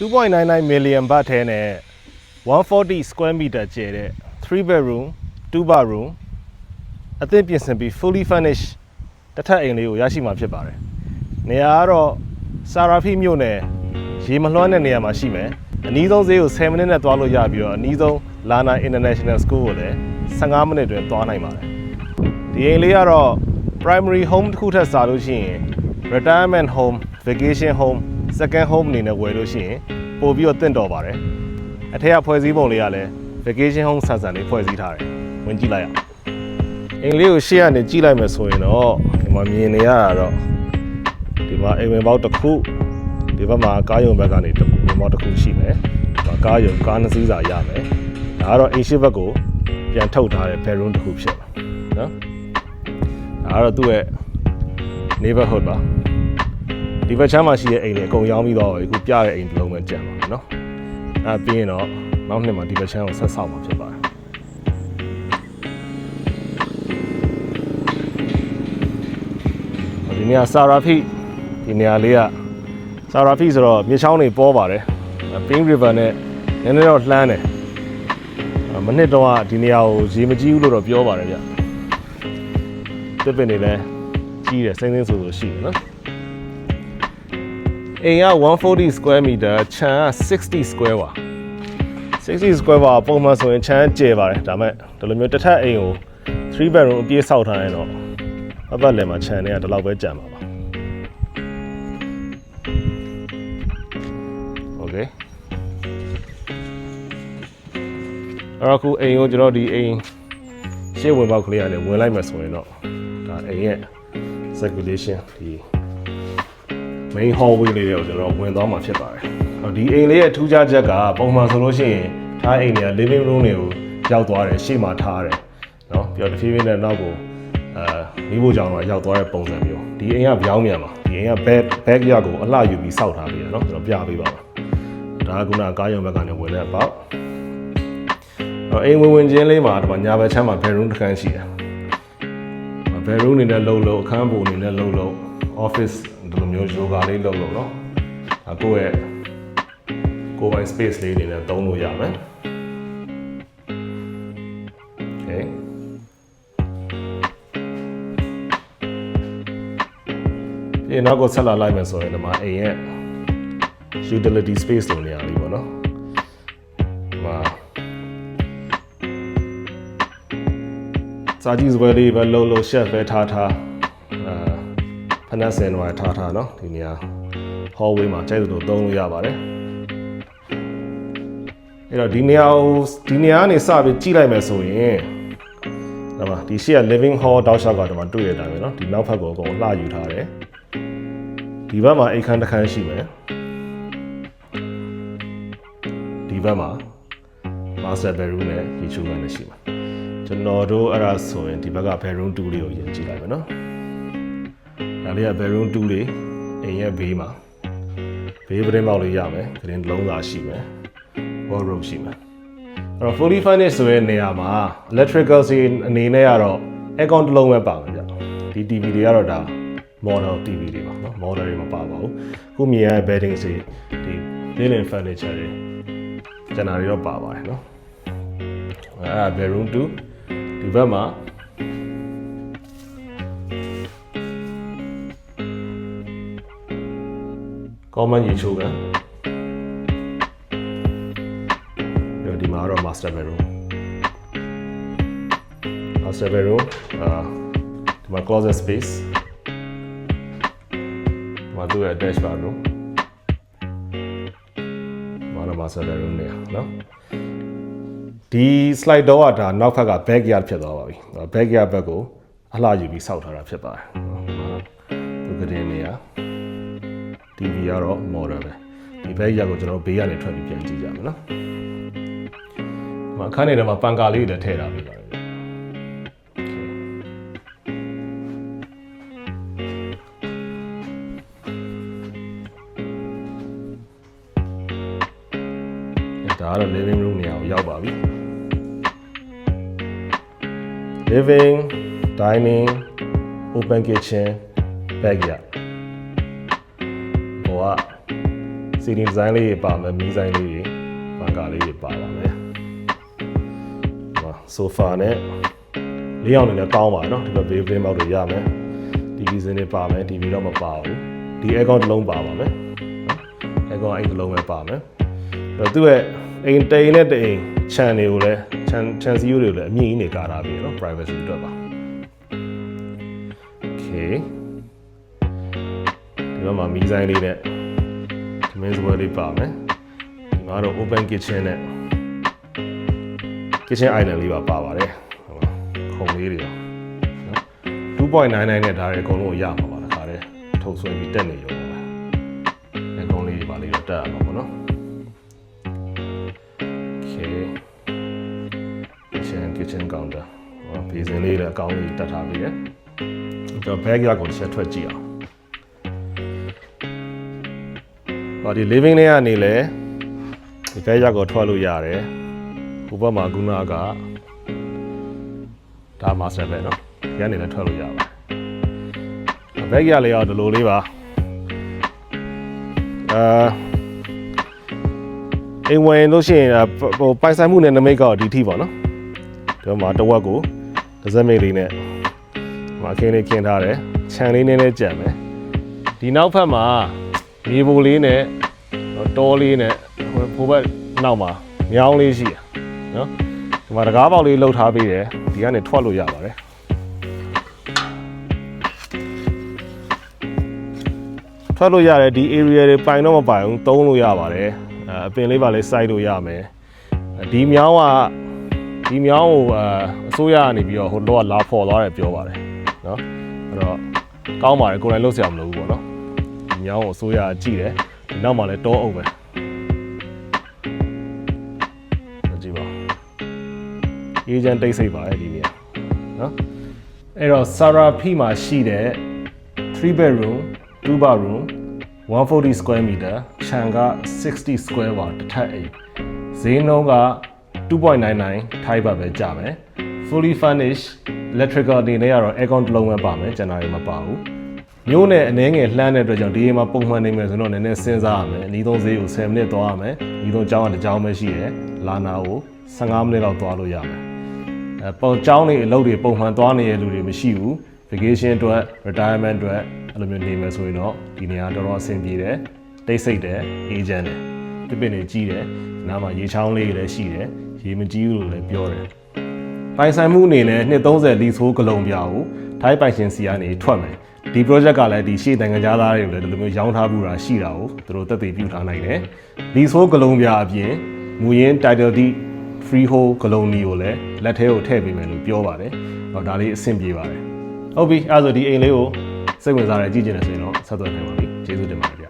2.99 million ဘတ်ထဲနဲ့140 square meter ကျယ်တဲ့3 bedroom 2 bathroom အသင့်ပြင်ဆင်ပြီး fully furnished တစ်ထပ်အိမ်လေးကိုရရှိမှာဖြစ်ပါတယ်။နေရာကတော့စာရာဖိမြို့နယ်ရေမလွှမ်းတဲ့နေရာမှာရှိမယ်။အနည်းဆုံးဈေးကို10မိနစ်နဲ့သွားလို့ရပြီးတော့အနည်းဆုံး Lana International School ကိုလည်း15မိနစ်တွင်သွားနိုင်ပါတယ်။ဒီအိမ်လေးကတော့ primary home တစ်ခုထက်စားလို့ရှိရင် retirement home vacation home second home အနေနဲ့ဝယ်လို့ရှိရင်ပို့ပြီးတော့တင့်တော်ပါတယ်။အထက်ကဖွဲ့စည်းပုံလေးကလည်း vacation home ဆန်ဆန်လေးဖွဲ့စည်းထားတယ်။ဝင်ကြည့်လိုက်အောင်။အိမ်လေးကိုရှေ့ကနေကြည့်လိုက်မယ်ဆိုရင်တော့ဒီမှာမြင်နေရတာတော့ဒီမှာအိမ်ဝင်ပေါက်တစ်ခုဒီဘက်မှာကားရုံဘက်ကနေတစ်ခုဝင်ပေါက်တစ်ခုရှိမယ်ဒီမှာကားရုံကားနှစ်စီးစာရမယ်ဒါကတော့အိမ်ရှိဘက်ကိုပြန်ထုတ်ထားတဲ့ bedroom တစ်ခုဖြစ်ပါနော်ဒါကတော့သူ့ရဲ့ neighborhood ပါ ဒီဘက်ချမ်းမှာရှိတဲ့အိမ်တွေအကုန်ရောင်းပြီးတော့အခုပြတဲ့အိမ်တစ်လုံးပဲကျန်ပါမယ်နော်အဲပြီးရင်တော့နောက်နှစ်မှာဒီဘက်ချမ်းကိုဆက်ဆောက်မှာဖြစ်ပါတယ်ဒီနေရာစာရာဖိဒီနေရာလေးကစာရာဖိဆိုတော့မြေချောင်းတွေပေါ်ပါတယ် Pink River နဲ့နည်းနည်းတော့လှမ်းတယ်မနစ်တော့ကဒီနေရာကိုရေမကြီးဘူးလို့တော့ပြောပါတယ်ဗျတစ်ပင်တွေလည်းကြီးတယ်စိမ့်စိမ့်ဆိုဆိုရှိတယ်နော် အိမ်က140 square meter ခြံက60 square ပါ60 square ပါပုံမှန်ဆိုရင်ခြံကျယ်ပါတယ်ဒါပေမဲ့ဒီလိုမျိုးတစ်ထပ်အိမ်ကို3 bedroom အပြည့်ဆောက်ထားရင်တော့အပတ်လည်မှာခြံတွေကဒီလောက်ပဲကျန်ပါပါ Okay အဲ့တော့ခုအိမ်ကိုကျွန်တော်ဒီအိမ်ရှေ့ဝင်ပေါက်ကလေးရတယ်ဝင်လိုက်မှဆိုရင်တော့ဒါအိမ်ရဲ့ circulation ဒီ main hallway လေးတွေကိုကျွန်တော်ဝင်သွားမှာဖြစ်ပါတယ်။အော်ဒီအိမ်လေးရဲ့ထူးခြားချက်ကပုံမှန်ဆိုလို့ရှိရင်ထားအိမ်တွေက living room တွေကိုရောက်သွားတယ်ရှေ့မှာထားတယ်။နော်ပြီးတော့တစ်ဖြည်းဖြည်းနဲ့နောက်ကိုအာမိဖို့ကြောင့်တော့ရောက်သွားတဲ့ပုံစံမျိုးဒီအိမ်ကပြောင်းမြန်ပါဒီအိမ်က back back ရကိုအလှယူပြီးစောက်ထားပေးတယ်နော်ကျွန်တော်ပြပေးပါမယ်။ဒါကခုနကားရုံဘက်ကနေဝင်တဲ့အပေါက်အော်အိမ်ဝင်ဝင်ချင်းလေးမှာဒီမှာညာဘက်ချမ်းမှာ bedroom တစ်ခန်းရှိတယ်။ bedroom အနေနဲ့လုံးလုံးအခန်းပုံအနေနဲ့လုံးလုံး office ဒီလိုမျိုး yoga လေးလုပ်လို့เนาะအကိုယ့်ရဲ့ကိုယ်ပိုင် space လေးအနေနဲ့သုံးလို့ရမယ် okay ဒီနောက်ကိုဆက်လာလိုက်မယ်ဆိုရင်ဒီမှာအိမ်ရဲ့ utility space လို့နေရာလေးပေါ့เนาะဒီမှာစာကြည့်စပွဲလေးပဲလုံးလုံး chef ပဲထားထားအာ ဖနက်စင်တော့ထားထားเนาะဒီနေရာ hallway မှာကြိုက်သလိုသုံးလို့ရပါတယ်အဲ့တော့ဒီနေရာကိုဒီနေရာကနေစပြီးကြည့်လိုက်မယ်ဆိုရင်ဒါပါဒီရှေ့က living hall တောက်လျှောက်ကတော့မှတွေ့ရတာပဲเนาะဒီနောက်ဘက်ကိုအကုန်လှယူထားတယ်ဒီဘက်မှာအိတ်ခမ်းတစ်ခမ်းရှိမယ်ဒီဘက်မှာ master bedroom နဲ့ kitchen နဲ့ရှိမှာကျွန်တော်တို့အဲ့ဒါဆိုရင်ဒီဘက်က bedroom 2လေးကိုယဉ်ကြည့်လိုက်မယ်เนาะ ဒါလေးက bedroom 2လေးအိမ်ရဲ့ဘေးမှာဘေးပရင်ပေါက်လေးရမယ်ဂရင်လုံးသာရှိမယ် wardrobe ရှိမယ်အဲ့တော့ fully furnished ဆိုတဲ့နေရာမှာ electrical စီအနေနဲ့ကတော့ aircon တစ်လုံးပဲပါမယ်ဗျဒီ TV တွေကတော့ဒါ model TV တွေပါเนาะ model တွေမပါပါဘူးခုမြင်ရတဲ့ bedding စီဒီ linen furniture တွေကျန်တာတွေတော့ပါပါတယ်เนาะအဲ့ဒါ bedroom 2ဒီဘက်မှာ common ရေချိုးကန်ပြီးတော့ဒီမှာတော့ master bedroom master bedroom အာဒီမှာ closet space ဒီမှာသူ့ရဲ့ attached bathroom ဒီမှာတော့ master bedroom နေရနော်ဒီ slide door ကဒါနောက်ဖက်က backyard ဖြစ်သွားပါပြီ backyard ဘက်ကိုအလှယူပြီးစောက်ထားတာဖြစ်ပါတယ်သူကတဲ့နေရ TV ကတော့ model ပဲဒီဘက်ရက်ကိုကျွန်တော်ဘေးကနေထွက်ပြီးပြန်ကြည့်ကြမယ်နော်ဒီမှာအခန်းထဲမှာပန်ကာလေးတွေလည်းထည့်ထားပေးပါတယ်ဗျဒါကတော့ living room နေရာကိုရောက်ပါပြီ living dining open kitchen backyard ဟို ကစီဒီဒီဇိုင်းလေးတွေပါမယ်မီးဆိုင်လေးတွေဘန်ကာလေးတွေပါပါမယ်ဟောဆိုဖာနဲ့လေးအောင်နေလည်းကောင်းပါနော်ဒီလိုဘေးဘေးမောက်တွေရမယ် TV စင်းတွေပါမယ် TV တော့မပါဘူးဒီ aircon တစ်လုံးပါပါမယ် aircon အဲ့တစ်လုံးပဲပါမယ်အဲ့တော့သူ့ရဲ့အိမ်တိန်နဲ့တိန် channel တွေကိုလည်း channel channel view တွေကိုလည်းအမြင့်ကြီးနေကာထားပြီးနော် privacy အတွက်ပါ okay ဒီမှာမီးဆိုင်လေးနဲ့ဒီမင်းစပွဲလေးပါမယ်ဒီမှာတော့ open kitchen နဲ့ kitchen island လေးပါပါပါတယ်ဟိုမှာခုံလေးတွေရောနော်2.99နဲ့ဒါတွေအကုန်လုံးကိုရမှာပါတခါတည်းထုတ်ဆွဲပြီးတက်နေရောပါအကုန်လေးတွေပါလေးတော့တက်ရမှာပေါ့နော် okay kitchen kitchen counter ဟောဘေးစင်လေးလည်းအကောင်းကြီးတက်ထားပြီးရယ်ကျွန်တော် bag ရကိုတစ်ချက်ထွက်ကြည့်အောင် ဒီ living ထဲကနေလဲဒီ bag ရကိုထွက်လို့ရတယ်ဟိုဘက်မှာခုနကဒါ master bed เนาะဒီကနေလည်းထွက်လို့ရပါတယ် bag ရလေးရောဒီလိုလေးပါအာအိမ်ဝင်လို့ရှိရင်အာဟိုပိုင်ဆိုင်မှုနဲ့နမိတ်ကောဒီထိပေါ့နော်ဒီမှာတစ်ဝက်ကိုတစ်စက်မိတ်လေးနဲ့ဒီမှာခင်းလေးခင်းထားတယ်ခြံလေးနည်းနည်းကြံမယ်ဒီနောက်ဖက်မှာမြေပိုလေးနဲ့ တောလေးနဲ့ဟိုဟိုဘက်နောက်မှာမြောင်းလေးရှိတယ်နော်ဒီမှာတကားပေါက်လေးလှုပ်ထားပြီးတယ်ဒီကနေထွက်လို့ရပါတယ်ထွက်လို့ရတယ်ဒီ area တွေပိုင်တော့မပိုင်ဘူးသုံးလို့ရပါတယ်အဲအပင်လေးပါလေးစိုက်လို့ရမယ်ဒီမြောင်းကဒီမြောင်းကိုအအစိုးရကနေပြီးတော့ဟိုတော့လာဖော်သွားတယ်ပြောပါတယ်နော်အဲ့တော့ကောင်းပါတယ်ကိုယ်တိုင်လုပ်စရာမလိုဘူးပေါ့နော်ဒီမြောင်းကိုအစိုးရကကြည့်တယ်ဒီ နောက်မှာလည်းတောအုပ်ပဲကြည့်ပါအေဂျင့်တိတ်ဆိတ်ပါရဲ့ဒီနေရာနော်အဲ့တော့ Sarapi မှာရှိတဲ့3 bedroom 2 bathroom 140 square meter ခြံက60 square ပါတစ်ထပ်အိမ်ဈေးနှုန်းက2.99ထိုက်ပါပဲကြမယ် fully furnished electrical အနေနဲ့ကတော့ aircon တစ်လုံးပဲပါမယ်ကျန်တာတွေမပါဘူး မျိုးနဲ့အနှဲငယ်လှမ်းတဲ့အတွက်ကြောင့်ဒီအိမ်မှာပုံမှန်နေမယ်ဆိုတော့နည်းနည်းစဉ်းစားရမယ်အနည်းဆုံးဈေးကို10မိနစ်သွားရမယ်အနည်းဆုံးကျောင်းကတစ်ကျောင်းပဲရှိတယ်လာနာကို15မိနစ်လောက်သွားလို့ရမယ်အဲပေါ်ကျောင်းတွေအလုပ်တွေပုံမှန်သွားနေတဲ့လူတွေမရှိဘူး vacation အတွက် retirement အတွက်အဲ့လိုမျိုးနေမယ်ဆိုရင်တော့ဒီနေရာတော်တော်အဆင်ပြေတယ်တိတ်ဆိတ်တယ် agent တယ်ပြပင်နေကြီးတယ်နားမှာရေချောင်းလေးတွေလည်းရှိတယ်ရေမကြီးဘူးလို့လည်းပြောတယ်ပိုင်ဆိုင်မှုအနေနဲ့နှစ်30လီဆိုးကလုံပြာကိုထိုင်းပိုင်ရှင်စီကနေထွက်မယ် ဒီ project ကလည်းဒီရှေ့နိုင်ငံသားတွေကိုလည်းဒီလိုမျိုးရောင်းထားမှုတာရှိတာကိုသူတို့သက်သေပြုထားနိုင်တယ်လီဆိုးကလုံပြာအပြင်မူရင်း title deed freehold ကလုံနီကိုလည်းလက်ထဲကိုထည့်ပေးမယ်လို့ပြောပါတယ်။ဟောဒါလေးအဆင်ပြေပါတယ်။ဟုတ်ပြီအဲ့ဒါဆိုဒီအိမ်လေးကိုစိတ်ဝင်စားတယ်ကြည့်ကျင်တယ်ဆိုရင်တော့ဆက်သွယ်နိုင်ပါပြီ။ကျေးဇူးတင်ပါတယ်ဗျ။